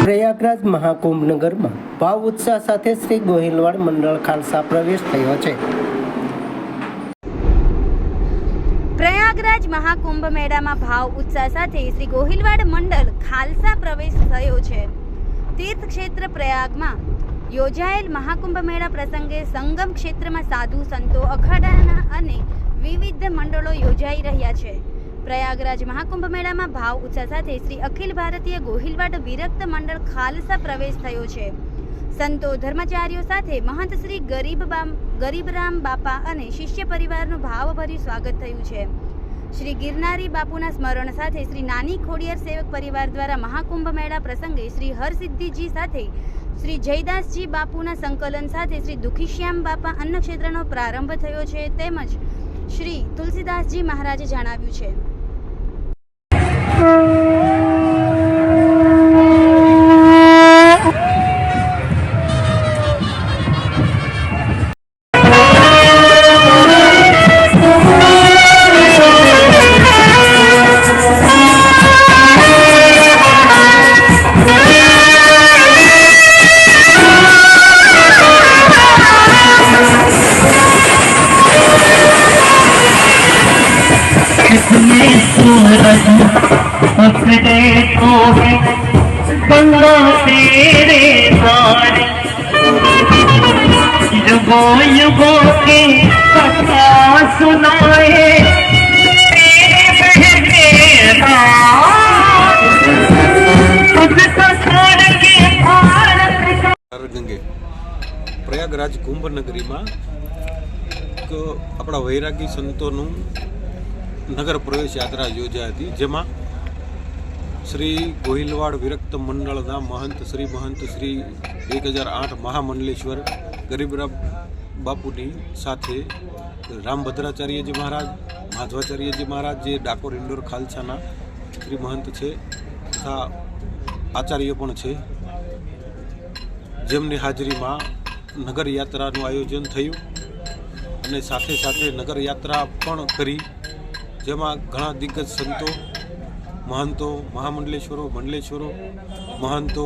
પ્રયાગરાજ મહાકુંભ નગરમાં ભાવ ઉત્સાહ સાથે શ્રી ગોહિલવાડ મંડળ ખાલસા પ્રવેશ થયો છે. પ્રયાગરાજ મહાકુંભ મેળામાં ભાવ ઉત્સાહ સાથે શ્રી ગોહિલવાડ મંડળ ખાલસા પ્રવેશ થયો છે. તીર્થ ક્ષેત્ર પ્રયાગમાં યોજાયેલ મહાકુંભ મેળા પ્રસંગે સંગમ ક્ષેત્રમાં સાધુ સંતો, અખાડાના અને વિવિધ મંડળો યોજાઈ રહ્યા છે. પ્રયાગરાજ મહાકુંભ મેળામાં ભાવ ઉત્સાહ સાથે શ્રી અખિલ ભારતીય ગોહિલવાડ વિરક્ત મંડળ ખાલસા પ્રવેશ થયો છે. સંતો ધર્મચારીઓ સાથે મહંત શ્રી ગરીબ ગરીબરામ બાપા અને શિષ્ય પરિવારનું ભાવભર્યું સ્વાગત થયું છે. શ્રી ગિરનારી બાપુના સ્મરણ સાથે શ્રી નાની ખોડિયાર સેવક પરિવાર દ્વારા મહાકુંભ મેળા પ્રસંગે શ્રી હરસિદ્ધિજી સાથે શ્રી જયદાસજી બાપુના સંકલન સાથે શ્રી દુખીશ્યામ બાપા અન્નક્ષેત્રનો પ્રારંભ થયો છે. તેમજ શ્રી તુલસીદાસજી મહારાજે જણાવ્યું છે. Mm-hmm. कितने सूरज अपने को है गंगा तेरे सारे युगों युगों के कथा सुनाए तेरे बहने खुद तो छोड़ के भारत का ગંગે પ્રયાગરાજ કુંભ નગરીમાં એક આપણા વૈરાગી સંતોનું નગર પ્રવેશ યાત્રા યોજાઈ હતી, જેમાં શ્રી ગોહિલવાડ વિરક્ત મંડળના મહંત, શ્રી મહંત, શ્રી એક હજાર આઠ મહામંડલેશ્વર ગરીબરામ બાપુની સાથે રામભદ્રાચાર્યજી મહારાજ, માધવાચાર્યજી મહારાજ, જે ડાકોર ઇન્ડોર ખાલસાના શ્રી મહંત છે, તથા આચાર્ય પણ છે. જેમની હાજરીમાં નગર યાત્રાનું આયોજન થયું અને સાથે સાથે નગર યાત્રા પણ કરી જેમાં ઘણા દિગ્ગજ સંતો, મહંતો, મહામંડલેશ્વરો, મંડલેશ્વરો, મહંતો,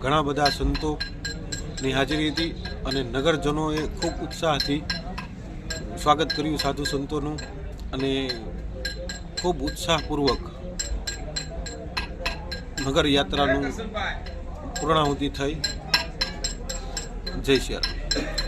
ઘણા બધા સંતોની હાજરી હતી અને નગરજનોએ ખૂબ ઉત્સાહથી સ્વાગત કર્યું સાધુ સંતોનું અને ખૂબ ઉત્સાહપૂર્વક નગર યાત્રાનું પૂર્ણાહુતિ થઈ. જય શ્રી